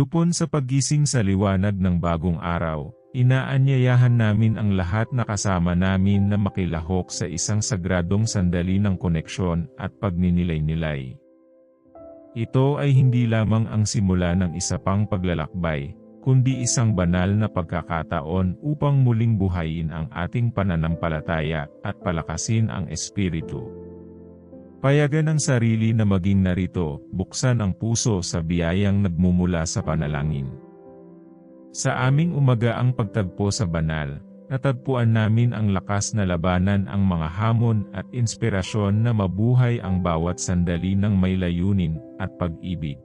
Tupon sa paggising sa liwanag ng bagong araw, inaanyayahan namin ang lahat na kasama namin na makilahok sa isang sagradong sandali ng koneksyon at pagninilay-nilay. Ito ay hindi lamang ang simula ng isa pang paglalakbay, kundi isang banal na pagkakataon upang muling buhayin ang ating pananampalataya at palakasin ang espiritu. Payagan ang sarili na maging narito, buksan ang puso sa biyayang nagmumula sa panalangin. Sa aming umaga ang pagtagpo sa banal, natagpuan namin ang lakas na labanan ang mga hamon at inspirasyon na mabuhay ang bawat sandali ng may layunin at pag-ibig.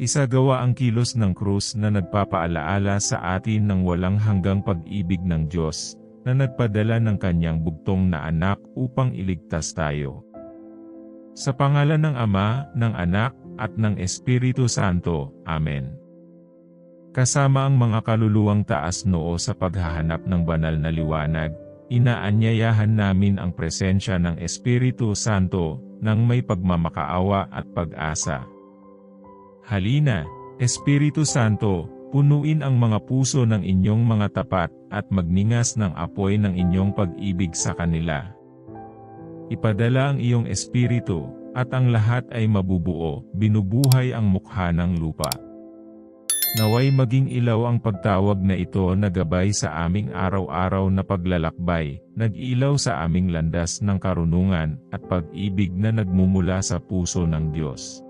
Isagawa ang kilos ng krus na nagpapaalaala sa atin ng walang hanggang pag-ibig ng Diyos, na nagpadala ng kanyang bugtong na anak upang iligtas tayo. Sa pangalan ng Ama, ng Anak, at ng Espiritu Santo. Amen. Kasama ang mga kaluluwang taas noo sa paghahanap ng banal na liwanag, inaanyayahan namin ang presensya ng Espiritu Santo ng may pagmamakaawa at pag-asa. Halina, Espiritu Santo, punuin ang mga puso ng inyong mga tapat at magningas ng apoy ng inyong pag-ibig sa kanila. Ipadala ang iyong espiritu, at ang lahat ay mabubuo, binubuhay ang mukha ng lupa. Naway maging ilaw ang pagtawag na ito na gabay sa aming araw-araw na paglalakbay, nag-ilaw sa aming landas ng karunungan at pag-ibig na nagmumula sa puso ng Diyos.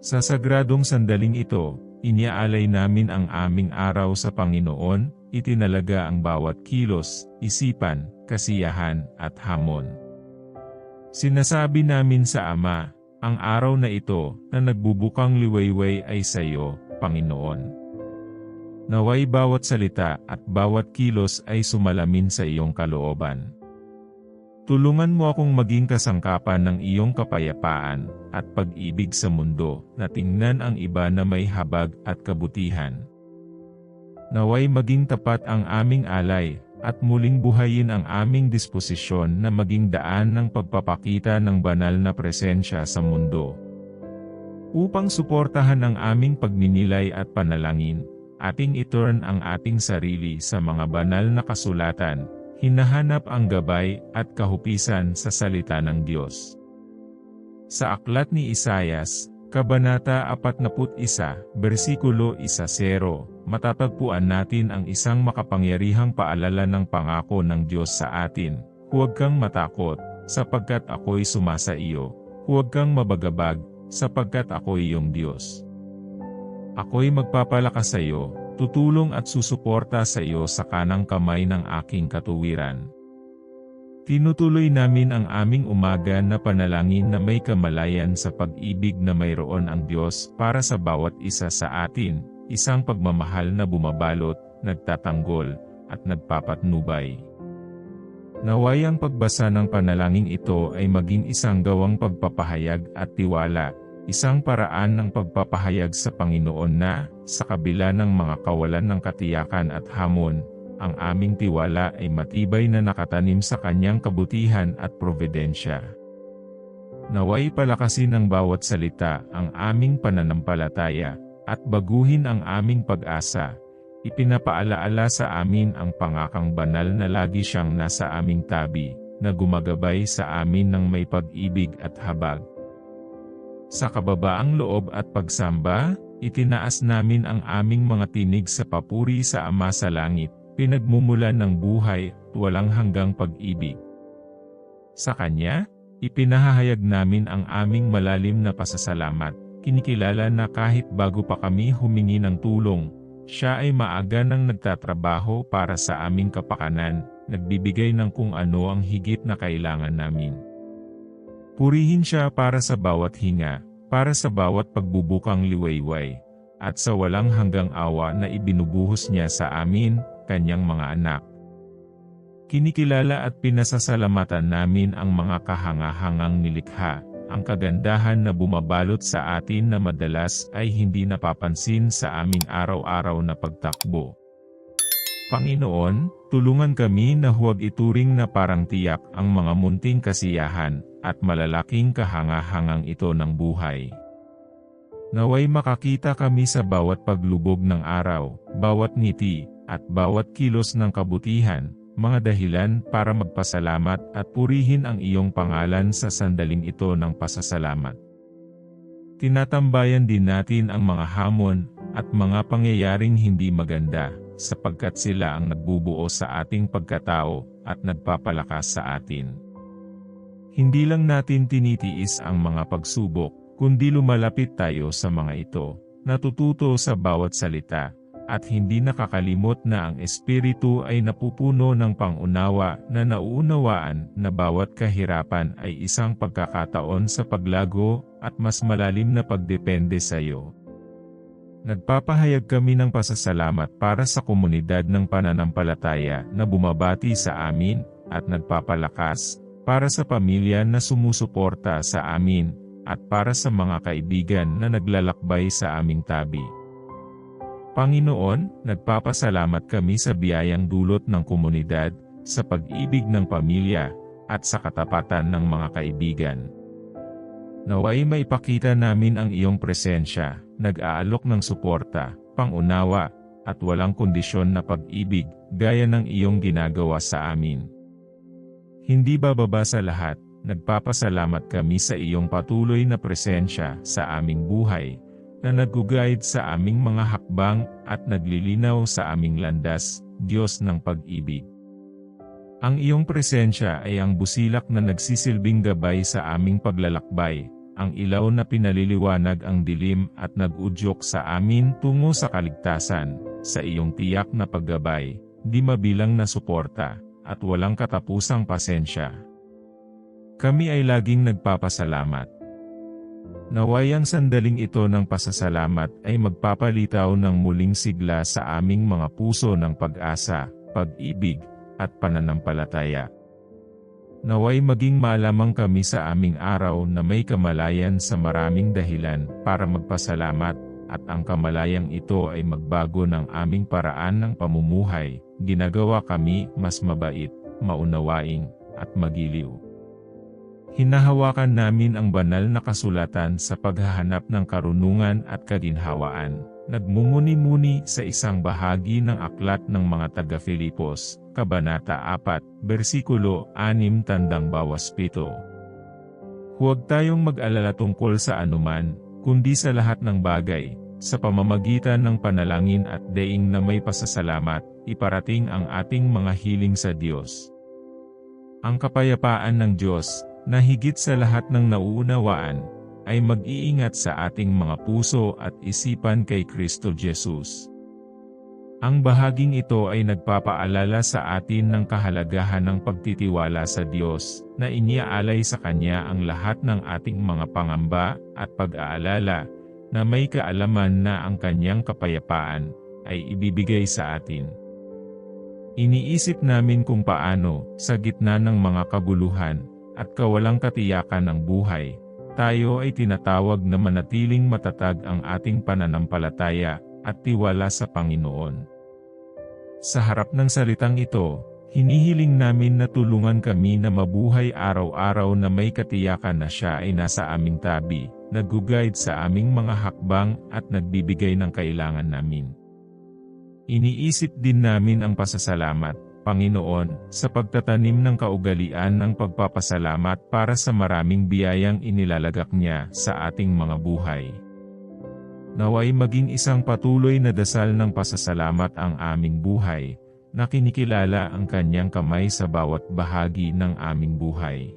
Sa sagradong sandaling ito, iniaalay namin ang aming araw sa Panginoon, itinalaga ang bawat kilos, isipan, kasiyahan, at hamon. Sinasabi namin sa Ama, ang araw na ito na nagbubukang liwayway ay sa iyo, Panginoon. Naway bawat salita at bawat kilos ay sumalamin sa iyong kalooban. Tulungan mo akong maging kasangkapan ng iyong kapayapaan at pag-ibig sa mundo na tingnan ang iba na may habag at kabutihan. Naway maging tapat ang aming alay at muling buhayin ang aming disposisyon na maging daan ng pagpapakita ng banal na presensya sa mundo. Upang suportahan ang aming pagninilay at panalangin, ating iturn ang ating sarili sa mga banal na kasulatan, hinahanap ang gabay at kahupisan sa salita ng Diyos. Sa aklat ni Isayas, Kabanata 41, versikulo 1-0, matatagpuan natin ang isang makapangyarihang paalala ng pangako ng Diyos sa atin. Huwag kang matakot, sapagkat ako'y sumasa iyo. Huwag kang mabagabag, sapagkat ako'y iyong Diyos. Ako'y magpapalakas sa iyo, tutulong at susuporta sa iyo sa kanang kamay ng aking katuwiran. Tinutuloy namin ang aming umaga na panalangin na may kamalayan sa pag-ibig na mayroon ang Diyos para sa bawat isa sa atin, isang pagmamahal na bumabalot, nagtatanggol, at nagpapatnubay. Naway ang pagbasa ng panalangin ito ay maging isang gawang pagpapahayag at tiwala, isang paraan ng pagpapahayag sa Panginoon na, sa kabila ng mga kawalan ng katiyakan at hamon, ang aming tiwala ay matibay na nakatanim sa kanyang kabutihan at providensya. Naway palakasin ng bawat salita ang aming pananampalataya, at baguhin ang aming pag-asa. Ipinapaalaala sa amin ang pangakang banal na lagi siyang nasa aming tabi, na gumagabay sa amin ng may pag-ibig at habag. Sa kababaang loob at pagsamba, itinaas namin ang aming mga tinig sa papuri sa Ama sa Langit, pinagmumulan ng buhay, walang hanggang pag-ibig. Sa Kanya, ipinahahayag namin ang aming malalim na pasasalamat, kinikilala na kahit bago pa kami humingi ng tulong, siya ay maaga nang nagtatrabaho para sa aming kapakanan, nagbibigay ng kung ano ang higit na kailangan namin. Purihin siya para sa bawat hinga, para sa bawat pagbubukang liwayway, at sa walang hanggang awa na ibinubuhos niya sa amin, kanyang mga anak. Kinikilala at pinasasalamatan namin ang mga kahangahangang nilikha, ang kagandahan na bumabalot sa atin na madalas ay hindi napapansin sa aming araw-araw na pagtakbo. Panginoon, tulungan kami na huwag ituring na parang tiyak ang mga munting kasiyahan at malalaking kahangahangang ito ng buhay. Naway makakita kami sa bawat paglubog ng araw, bawat ngiti, at bawat kilos ng kabutihan, mga dahilan para magpasalamat at purihin ang iyong pangalan sa sandaling ito ng pasasalamat. Tinatambayan din natin ang mga hamon at mga pangyayaring hindi maganda, sapagkat sila ang nagbubuo sa ating pagkatao at nagpapalakas sa atin. Hindi lang natin tinitiis ang mga pagsubok, kundi lumalapit tayo sa mga ito, natututo sa bawat salita, at hindi nakakalimot na ang Espiritu ay napupuno ng pangunawa na nauunawaan na bawat kahirapan ay isang pagkakataon sa paglago at mas malalim na pagdepende sa iyo. Nagpapahayag kami ng pasasalamat para sa komunidad ng pananampalataya na bumabati sa amin at nagpapalakas, para sa pamilya na sumusuporta sa amin, at para sa mga kaibigan na naglalakbay sa aming tabi. Panginoon, nagpapasalamat kami sa biyayang dulot ng komunidad, sa pag-ibig ng pamilya, at sa katapatan ng mga kaibigan. Naway maipakita namin ang iyong presensya, nag-aalok ng suporta, pangunawa, at walang kondisyon na pag-ibig, gaya ng iyong ginagawa sa amin. Hindi bababa sa lahat, nagpapasalamat kami sa iyong patuloy na presensya sa aming buhay, na nag-guide sa aming mga hakbang at naglilinaw sa aming landas, Diyos ng pag-ibig. Ang iyong presensya ay ang busilak na nagsisilbing gabay sa aming paglalakbay, ang ilaw na pinaliliwanag ang dilim at nag-udyok sa amin tungo sa kaligtasan, sa iyong tiyak na paggabay, di mabilang na suporta, at walang katapusang pasensya. Kami ay laging nagpapasalamat. Naway ang sandaling ito ng pasasalamat ay magpapalitaw ng muling sigla sa aming mga puso ng pag-asa, pag-ibig, at pananampalataya. Naway maging malamang kami sa aming araw na may kamalayan sa maraming dahilan para magpasalamat, at ang kamalayang ito ay magbago ng aming paraan ng pamumuhay, ginagawa kami mas mabait, maunawaing, at magiliw. Hinahawakan namin ang banal na kasulatan sa paghahanap ng karunungan at kaginhawaan, nagmumuni-muni sa isang bahagi ng aklat ng mga taga-Filipos, Kabanata 4, versikulo 6 tandang bawas pito. Huwag tayong mag-alala tungkol sa anuman, kundi sa lahat ng bagay, sa pamamagitan ng panalangin at deing na may pasasalamat, iparating ang ating mga hiling sa Diyos. Ang kapayapaan ng Diyos, na higit sa lahat ng nauunawaan, ay mag-iingat sa ating mga puso at isipan kay Kristo Jesus. Ang bahaging ito ay nagpapaalala sa atin ng kahalagahan ng pagtitiwala sa Diyos, na iniaalay sa Kanya ang lahat ng ating mga pangamba at pag-aalala, na may kaalaman na ang Kanyang kapayapaan ay ibibigay sa atin. Iniisip namin kung paano, sa gitna ng mga kabuluhan, at kawalang katiyakan ng buhay, tayo ay tinatawag na manatiling matatag ang ating pananampalataya at tiwala sa Panginoon. Sa harap ng salitang ito, hinihiling namin na tulungan kami na mabuhay araw-araw na may katiyakan na siya ay nasa aming tabi, nag-guide sa aming mga hakbang at nagbibigay ng kailangan namin. Iniisip din namin ang pasasalamat, Panginoon, sa pagtatanim ng kaugalian ng pagpapasalamat para sa maraming biyayang inilalagak niya sa ating mga buhay. Naway maging isang patuloy na dasal ng pasasalamat ang aming buhay, na kinikilala ang kanyang kamay sa bawat bahagi ng aming buhay.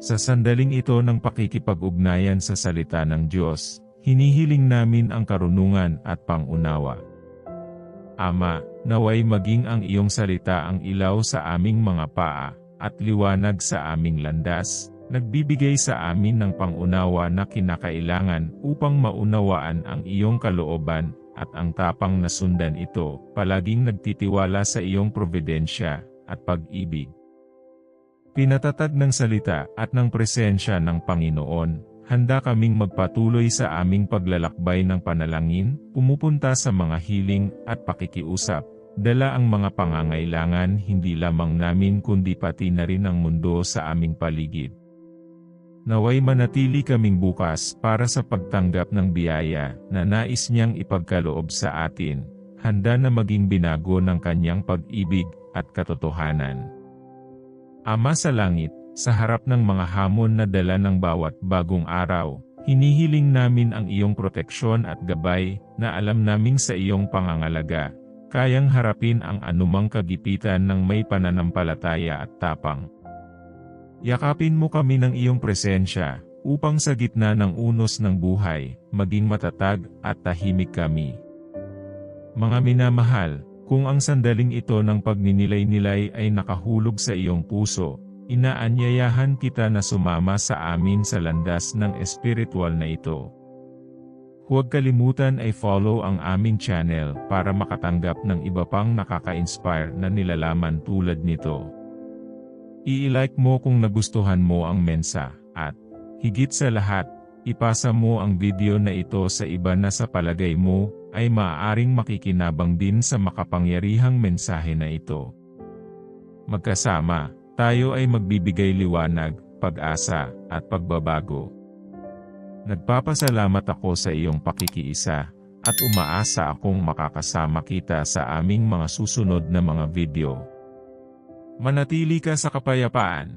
Sa sandaling ito ng pakikipag-ugnayan sa salita ng Diyos, hinihiling namin ang karunungan at pangunawa. Ama, naway maging ang iyong salita ang ilaw sa aming mga paa, at liwanag sa aming landas, nagbibigay sa amin ng pangunawa na kinakailangan upang maunawaan ang iyong kalooban, at ang tapang na sundan ito, palaging nagtitiwala sa iyong providensya, at pag-ibig. Pinatatag ng salita at ng presensya ng Panginoon, handa kaming magpatuloy sa aming paglalakbay ng panalangin, pumupunta sa mga hiling at pakikiusap, dala ang mga pangangailangan hindi lamang namin kundi pati na rin ang mundo sa aming paligid. Naway manatili kaming bukas para sa pagtanggap ng biyaya na nais niyang ipagkaloob sa atin, handa na maging binago ng kanyang pag-ibig at katotohanan. Ama sa langit, sa harap ng mga hamon na dala ng bawat bagong araw, hinihiling namin ang iyong proteksyon at gabay na alam naming sa iyong pangangalaga, kayang harapin ang anumang kagipitan ng may pananampalataya at tapang. Yakapin mo kami ng iyong presensya, upang sa gitna ng unos ng buhay, maging matatag at tahimik kami. Mga minamahal, kung ang sandaling ito ng pagninilay-nilay ay nakahulog sa iyong puso, inaanyayahan kita na sumama sa amin sa landas ng espiritual na ito. Huwag kalimutan ay follow ang aming channel para makatanggap ng iba pang nakaka-inspire na nilalaman tulad nito. I-like mo kung nagustuhan mo ang mensa, at, higit sa lahat, ipasa mo ang video na ito sa iba na sa palagay mo, ay maaaring makikinabang din sa makapangyarihang mensahe na ito. Magkasama, tayo ay magbibigay liwanag, pag-asa, at pagbabago. Nagpapasalamat ako sa iyong pakikiisa, at umaasa akong makakasama kita sa aming mga susunod na mga video. Manatili ka sa kapayapaan.